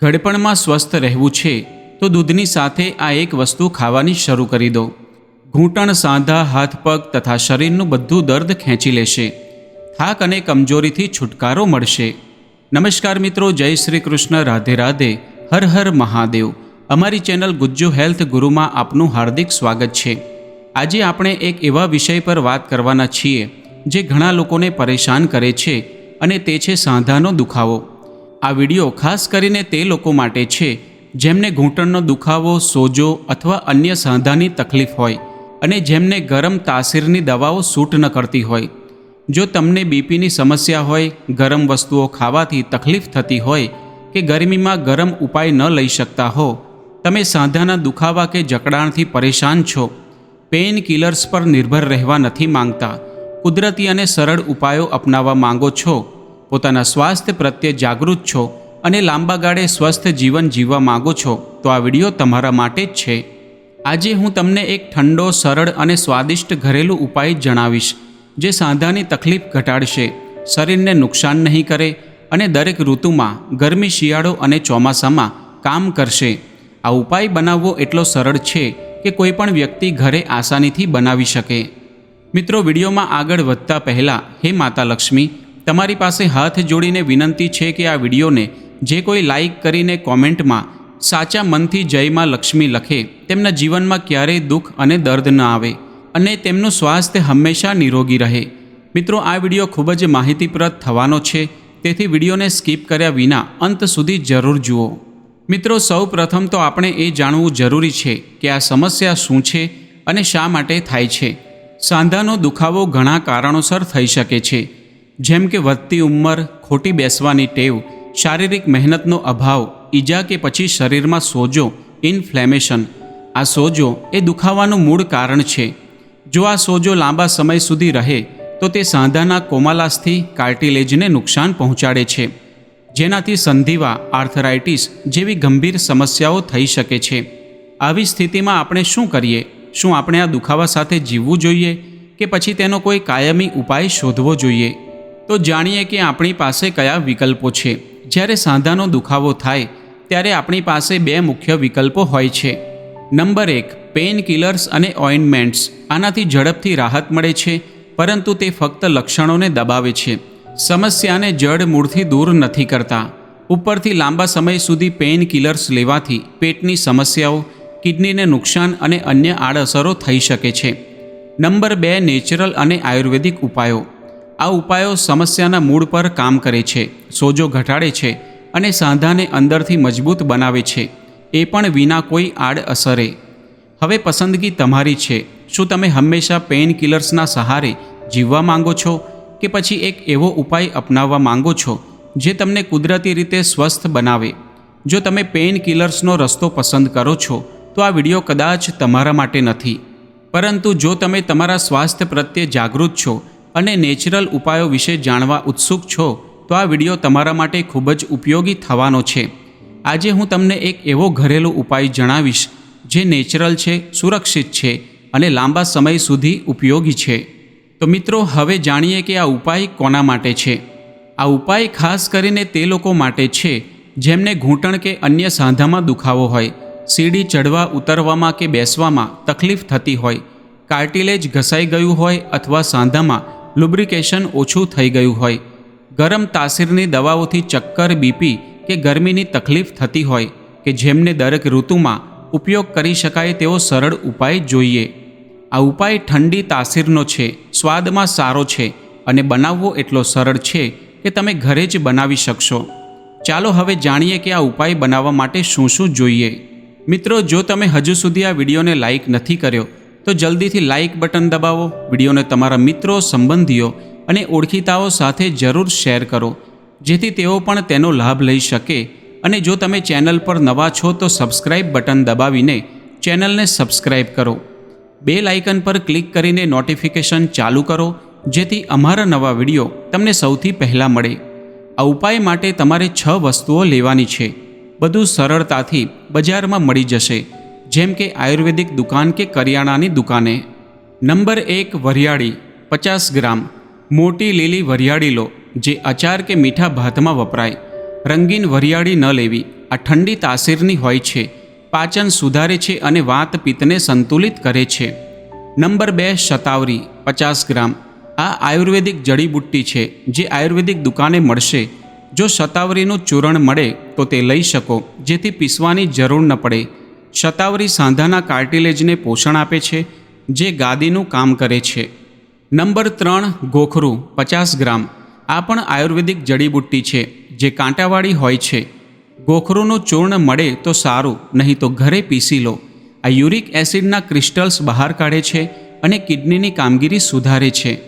ઘડપણમાં સ્વસ્થ રહેવું છે, તો દૂધની સાથે આ એક વસ્તુ ખાવાની શરૂ કરી દો. ઘૂંટણ સાંધા, હાથ પગ તથા શરીરનું બધું દર્દ ખેંચી લેશે. થાક અને કમજોરીથી છુટકારો મળશે. નમસ્કાર મિત્રો, જય શ્રી કૃષ્ણ, રાધે રાધે, હર હર મહાદેવ. અમારી ચેનલ ગુજ્જુ હેલ્થ ગુરુમાં આપનું હાર્દિક સ્વાગત છે. આજે આપણે એક એવા વિષય પર વાત કરવાના છીએ, જે ઘણા લોકોને પરેશાન કરે છે અને તે છે સાંધાનો દુખાવો. આ વિડિયો ખાસ કરીને તે લોકો માટે છે, જેમને ઘૂંટણનો દુખાવો, સોજો અથવા અન્ય સાંધાની તકલીફ હોય અને જેમને ગરમ તાસીરની દવાઓ સૂટ ન કરતી હોય. જો તમને બીપીની સમસ્યા હોય, ગરમ વસ્તુઓ ખાવાથી તકલીફ થતી હોય કે ગરમીમાં ગરમ ઉપાય ન લઈ શકતા હો, તમે સાંધાના દુખાવા કે જકડાણથી પરેશાન છો. પેઇન કિલર્સ પર નિર્ભર રહેવા નથી માંગતા. કુદરતી અને સરળ ઉપાયો અપનાવવા માંગો છો. પોતાના સ્વાસ્થ્ય પ્રત્યે જાગૃત છો અને લાંબા ગાળે સ્વસ્થ જીવન જીવવા માંગો છો, તો આ વીડિયો તમારા માટે જ છે. આજે હું તમને એક ઠંડો, સરળ અને સ્વાદિષ્ટ ઘરેલું ઉપાય જણાવીશ, જે સાંધાની તકલીફ ઘટાડશે, શરીરને નુકસાન નહીં કરે અને દરેક ઋતુમાં ગરમી, શિયાળો અને ચોમાસામાં કામ કરશે. આ ઉપાય બનાવવો એટલો સરળ છે કે કોઈ પણ વ્યક્તિ ઘરે આસાનીથી બનાવી શકે. મિત્રો, વિડીયોમાં આગળ વધતા પહેલાં, હે માતા લક્ષ્મી તમારી પાસે હાથ જોડીને વિનંતી છે કે આ વિડીયોને જે કોઈ લાઈક કરીને કોમેન્ટમાં સાચા મનથી જયમાં લક્ષ્મી લખે, તેમના જીવનમાં ક્યારેય દુઃખ અને દર્દ ન આવે અને તેમનું સ્વાસ્થ્ય હંમેશા નિરોગી રહે. મિત્રો, આ વીડિયો ખૂબ જ માહિતીપ્રદ થવાનો છે, તેથી વિડીયોને સ્કીપ કર્યા વિના અંત સુધી જરૂર જુઓ. મિત્રો સૌ પ્રથમ તો આપણે એ જાણવું જરૂરી છે કે આ સમસ્યા શું છે અને શા માટે થાય છે. સાંધાનો દુખાવો ઘણા કારણોસર થઈ શકે છે. જેમ કે વધતી ઉંમર, ખોટી બેસવાની ટેવ, શારીરિક મહેનતનો અભાવ, ઈજા કે પછી શરીરમાં સોજો, ઇન્ફ્લેમેશન. આ સોજો એ દુખાવાનું મૂળ કારણ છે. જો આ સોજો લાંબા સમય સુધી રહે, તો તે સાંધાના કોમાલાસથી કાર્ટિલેજને નુકસાન પહોંચાડે છે, જેનાથી સંધિવા, આર્થરાઇટિસ જેવી ગંભીર સમસ્યાઓ થઈ શકે છે. આવી સ્થિતિમાં આપણે શું કરીએ? શું આપણે આ દુખાવા સાથે જીવવું જોઈએ? કે પછી તેનો કોઈ કાયમી ઉપાય શોધવો જોઈએ? તો જાણીએ કે આપણી પાસે કયા વિકલ્પો છે. જ્યારે સાંધાનો દુખાવો થાય, ત્યારે આપણી પાસે બે મુખ્ય વિકલ્પો હોય છે. નંબર એક પેઇન કિલર્સ અને ઓઇન્ટમેન્ટ્સ આનાથી ઝડપથી રાહત મળે છે, પરંતુ તે ફક્ત લક્ષણોને દબાવે છે. સમસ્યાને જડ મૂળથી દૂર નથી કરતા. ઉપરથી લાંબા સમય સુધી પેઇન કિલર્સ લેવાથી પેટની સમસ્યાઓ, કિડનીને નુકસાન અને અન્ય આડઅસરો થઈ શકે છે. નંબર બે નેચરલ અને આયુર્વેદિક ઉપાયો. આ ઉપાયો સમસ્યાના મૂળ પર કામ કરે છે, સોજો ઘટાડે છે અને સાંધાને અંદરથી મજબૂત બનાવે છે. એ પણ વિના કોઈ આડઅસરે હવે પસંદગી તમારી છે. શું તમે હંમેશા પેઇન કિલર્સના સહારે જીવવા માંગો છો કે પછી એક એવો ઉપાય અપનાવવા માંગો છો જે તમને કુદરતી રીતે સ્વસ્થ બનાવે? જો તમે પેઇન કિલર્સનો રસ્તો પસંદ કરો છો, તો આ વીડિયો કદાચ તમારા માટે નથી. પરંતુ જો તમે તમારા સ્વાસ્થ્ય પ્રત્યે જાગૃત છો અને નેચરલ ઉપાયો વિશે જાણવા ઉત્સુક છો, તો આ વીડિયો તમારા માટે ખૂબ જ ઉપયોગી થવાનો છે. આજે હું તમને એક એવો ઘરેલું ઉપાય જણાવીશ, જે નેચરલ છે, સુરક્ષિત છે અને લાંબા સમય સુધી ઉપયોગી છે. તો મિત્રો, હવે જાણીએ કે આ ઉપાય કોના માટે છે. આ ઉપાય ખાસ કરીને તે લોકો માટે છે, જેમને ઘૂંટણ કે અન્ય સાંધામાં દુખાવો હોય, સીડી ચડવા ઉતરવામાં કે બેસવામાં તકલીફ થતી હોય, કાર્ટિલેજ ઘસાઈ ગયું હોય અથવા સાંધામાં લુબ્રિકેશન ઓછું થઈ ગયું હોય. ગરમ તાસીરની દવાઓથી ચક્કર બીપી કે ગરમીની તકલીફ થતી હોય કે જેમને દરેક ઋતુમાં ઉપયોગ કરી શકાય તેવો સરળ ઉપાય જોઈએ. આ ઉપાય ઠંડી તાસીરનો છે, સ્વાદમાં સારો છે અને બનાવવો એટલો સરળ છે કે તમે ઘરે જ બનાવી શકશો. ચાલો હવે જાણીએ કે આ ઉપાય બનાવવા માટે શું શું જોઈએ. મિત્રો, જો તમે હજુ સુધી આ વિડીયોને લાઇક નથી કર્યો તો જલ્દીથી લાઇક બટન દબાવો, વિડીયોને તમારા મિત્રો, સંબંધીઓ અને ઓળખીતાઓ સાથે જરૂર શેર કરો, જેથી તેઓ પણ તેનો લાભ લઈ શકે. અને જો તમે ચેનલ પર નવા છો તો સબસ્ક્રાઇબ બટન દબાવીને ચેનલને સબસ્ક્રાઇબ કરો. બે લાઇકન પર ક્લિક કરીને નોટિફિકેશન ચાલુ કરો, જેથી અમારા નવા વીડિયો તમને સૌથી પહેલાં મળે. આ ઉપાય માટે તમારે છ વસ્તુઓ લેવાની છે. બધું સરળતાથી બજારમાં મળી જશે. જેમ કે આયુર્વેદિક દુકાન કે કરિયાણાની દુકાને. નંબર એક વરિયાળી, પચાસ ગ્રામ. મોટી લીલી વરિયાળી લો, જે અચાર કે મીઠા ભાતમાં વપરાય. રંગીન વરિયાળી ન લેવી, આ ઠંડી તાસીરની હોય છે. પાચન સુધારે છે અને વાત પિત્તને સંતુલિત કરે છે. નંબર બે શતાવરી, પચાસ ગ્રામ. આ આયુર્વેદિક જડીબુટ્ટી છે, જે આયુર્વેદિક દુકાને મળશે. જો શતાવરીનું ચૂરણ મળે, તો તે લઈ શકો, જેથી પીસવાની જરૂર ન પડે. શતાવરી સાંધાના કાર્ટિલેજને પોષણ આપે છે, જે ગાદીનું કામ કરે છે. નંબર ત્રણ, ગોખરું, પચાસ ગ્રામ. આ પણ આયુર્વેદિક જડીબુટ્ટી છે, જે કાંટાવાળી હોય છે. ગોખરુંનું ચૂર્ણ મળે તો સારું, નહીં તો ઘરે પીસી લો. આ યુરિક એસિડના ક્રિસ્ટલ્સ બહાર કાઢે છે અને કિડનીની કામગીરી સુધારે છે.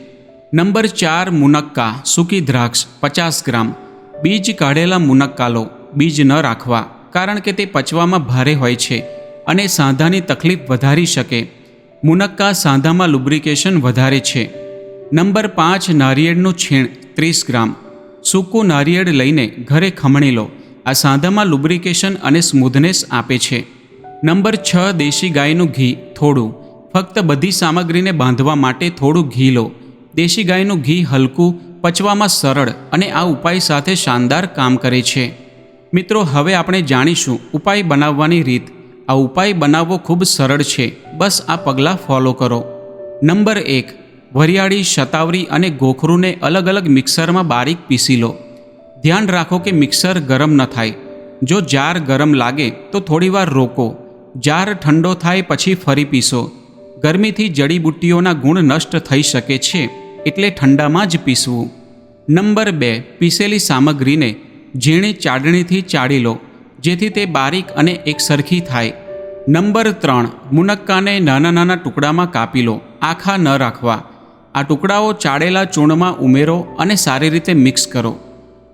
નંબર ચાર, મુનક્કા, સૂકી દ્રાક્ષ, પચાસ ગ્રામ. બીજ કાઢેલા મુનક્કા લો, બીજ ન રાખવા, કારણ કે તે પચવામાં ભારે હોય છે. અને સાંધાની તકલીફ વધારી શકે. મુનક્કા સાંધામાં લુબ્રિકેશન વધારે છે. નંબર પાંચ, નારિયેળનું છીણ, ત્રીસ ગ્રામ. સૂકું નારિયેળ લઈને ઘરે ખમણી લો. આ સાંધામાં લુબ્રિકેશન અને સ્મૂધનેસ આપે છે. નંબર છ, દેશી ગાયનું ઘી, થોડું. ફક્ત બધી સામગ્રીને બાંધવા માટે થોડું ઘી લો. દેશી ગાયનું ઘી હલકું, પચવામાં સરળ અને આ ઉપાય સાથે શાનદાર કામ કરે છે. મિત્રો, હવે આપણે જાણીશું ઉપાય બનાવવાની રીત. આ ઉપાય બનાવવો ખૂબ સરળ છે. બસ આ પગલાં ફોલો કરો. નંબર એક, વરિયાળી, શતાવરી અને ગોખરુને અલગ અલગ મિક્સરમાં બારીક પીસી લો. ધ્યાન રાખો કે મિક્સર ગરમ ન થાય. જો જાર ગરમ લાગે, તો થોડીવાર રોકો. જાર ઠંડો થાય પછી ફરી પીસો. ગરમીથી જડીબુટ્ટીઓના ગુણ નષ્ટ થઈ શકે છે, એટલે ઠંડામાં જ પીસવું. નંબર બે, પીસેલી સામગ્રીને ઝીણી ચાડણીથી ચાળી લો. જેથી તે બારીક અને એકસરખી થાય. નંબર ત્રણ, મુનક્કાને નાના નાના ટુકડામાં કાપી લો, આખા ન રાખવા. આ ટુકડાઓ ચાળેલા ચૂર્ણમાં ઉમેરો અને સારી રીતે મિક્સ કરો.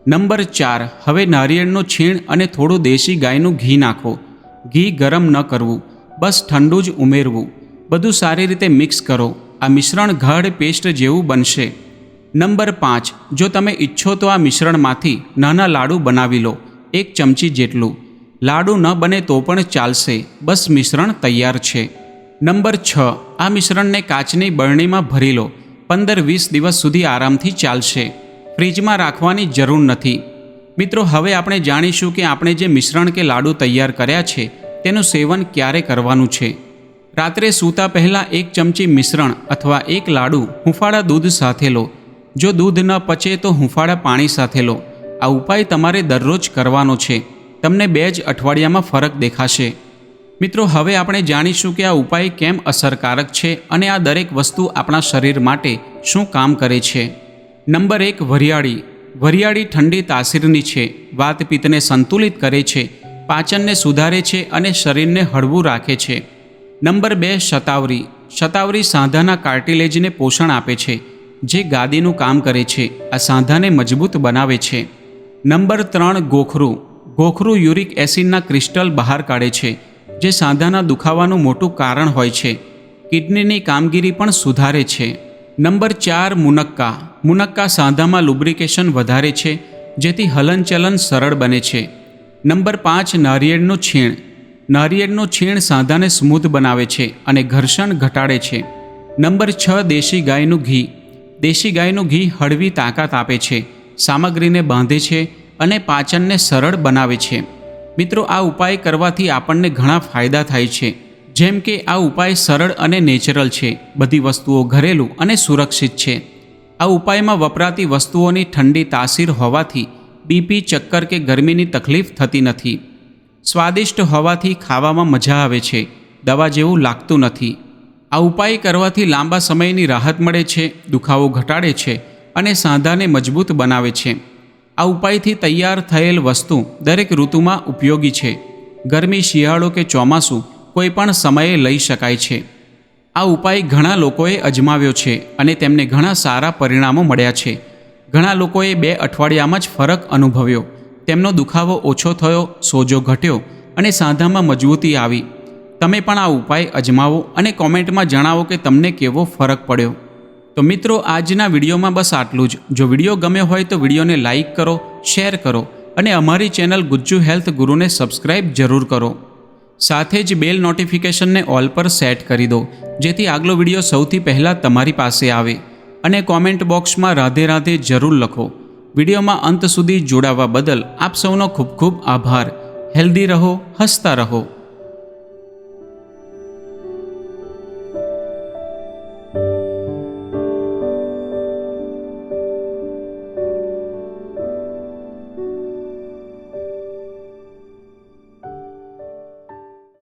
નંબર ચાર, હવે નારિયેળનું છીણ અને થોડું દેશી ગાયનું ઘી નાખો. ઘી ગરમ ન કરવું, બસ ઠંડુ જ ઉમેરવું. બધું સારી રીતે મિક્સ કરો. આ મિશ્રણ ગાઢ પેસ્ટ જેવું બનશે. નંબર પાંચ, જો તમે ઈચ્છો તો આ મિશ્રણમાંથી નાના લાડુ બનાવી લો, એક ચમચી જેટલું. લાડુ ન બને તો પણ ચાલશે. બસ મિશ્રણ તૈયાર છે. નંબર છ. આ મિશ્રણને કાચની બરણીમાં ભરી લો. પંદર વીસ દિવસ સુધી આરામથી ચાલશે. ફ્રીજમાં રાખવાની જરૂર નથી. મિત્રો, હવે આપણે જાણીશું કે આપણે જે મિશ્રણ કે લાડુ તૈયાર કર્યા છે, તેનું સેવન ક્યારે કરવાનું છે. રાત્રે સૂતા પહેલાં એક ચમચી મિશ્રણ અથવા એક લાડુ હુંફાળા દૂધ સાથે લો. જો દૂધ ન પચે તો હુંફાળા પાણી સાથે લો. આ ઉપાય તમારે દરરોજ કરવાનો છે. તમને બે જ અઠવાડિયામાં ફરક દેખાશે. મિત્રો, હવે આપણે જાણીશું કે આ ઉપાય કેમ અસરકારક છે અને આ દરેક વસ્તુ આપણા શરીર માટે શું કામ કરે છે. નંબર એક, વરિયાળી. વરિયાળી ઠંડી તાસીરની છે, વાત પિત્તને સંતુલિત કરે છે, પાચનને સુધારે છે અને શરીરને હળવું રાખે છે. નંબર બે, શતાવરી. શતાવરી સાંધાના કાર્ટિલેજને પોષણ આપે છે, જે ગાદીનું કામ કરે છે, આ સાંધાને મજબૂત બનાવે છે. નંબર ત્રણ, ગોખરું. ગોખરું યુરિક એસિડના ક્રિસ્ટલ બહાર કાઢે છે, જે સાંધાના દુખાવાનું મોટું કારણ હોય છે. કિડનીની કામગીરી પણ સુધારે છે. નંબર ચાર, મુનક્કા. મુનક્કા સાંધામાં લુબ્રિકેશન વધારે છે, જેથી હલનચલન સરળ બને છે. નંબર પાંચ, નારિયેળનું છીણ. નારિયેળનું છીણ સાંધાને સ્મૂથ બનાવે છે અને ઘર્ષણ ઘટાડે છે. નંબર છ, દેશી ગાયનું ઘી. દેશી ગાયનું ઘી હળવી તાકાત આપે છે. સામગ્રીને બાંધે છે અને પાચનને સરળ બનાવે છે. મિત્રો, આ ઉપાય કરવાથી આપણને ઘણા ફાયદા થાય છે. જેમ કે, આ ઉપાય સરળ અને નેચરલ છે. બધી વસ્તુઓ ઘરેલું અને સુરક્ષિત છે. આ ઉપાયમાં વપરાતી વસ્તુઓની ઠંડી તાસીર હોવાથી બીપી ચક્કર કે ગરમીની તકલીફ થતી નથી. સ્વાદિષ્ટ હોવાથી ખાવામાં મજા આવે છે. દવા જેવું લાગતું નથી. આ ઉપાય કરવાથી લાંબા સમયની રાહત મળે છે, દુખાવો ઘટાડે છે અને સાંધાને મજબૂત બનાવે છે. આ ઉપાયથી તૈયાર થયેલ વસ્તુ દરેક ઋતુમાં ઉપયોગી છે. ગરમી, શિયાળો કે ચોમાસું કોઈ પણ સમયે લઈ શકાય છે. આ ઉપાય ઘણા લોકોએ અજમાવ્યો છે અને તેમને ઘણા સારા પરિણામો મળ્યા છે. ઘણા લોકોએ બે અઠવાડિયામાં જ ફરક અનુભવ્યો. તેમનો દુખાવો ઓછો થયો, સોજો ઘટ્યો અને સાંધામાં મજબૂતી આવી. તમે પણ આ ઉપાય અજમાવો અને કોમેન્ટમાં જણાવો કે તમને કેવો ફરક પડ્યો. તો મિત્રો, આજના વિડીયોમાં બસ આટલું જ. જો વીડિયો ગમે હોય તો વિડીયોને લાઇક કરો, શેર કરો અને અમારી ચેનલ ગુજ્જુ હેલ્થ ગુરુને સબસ્ક્રાઇબ જરૂર કરો. સાથે જ બેલ નોટિફિકેશનને ઓલ પર સેટ કરી દો, જેથી આગલો વીડિયો સૌથી પહેલાં તમારી પાસે આવે. અને કોમેન્ટ બોક્સમાં રાધે રાધે જરૂર લખો. વિડીયોમાં અંત સુધી જોડાવા બદલ આપ સૌનો ખૂબ ખૂબ આભાર. હેલ્ધી રહો, હસતા રહો.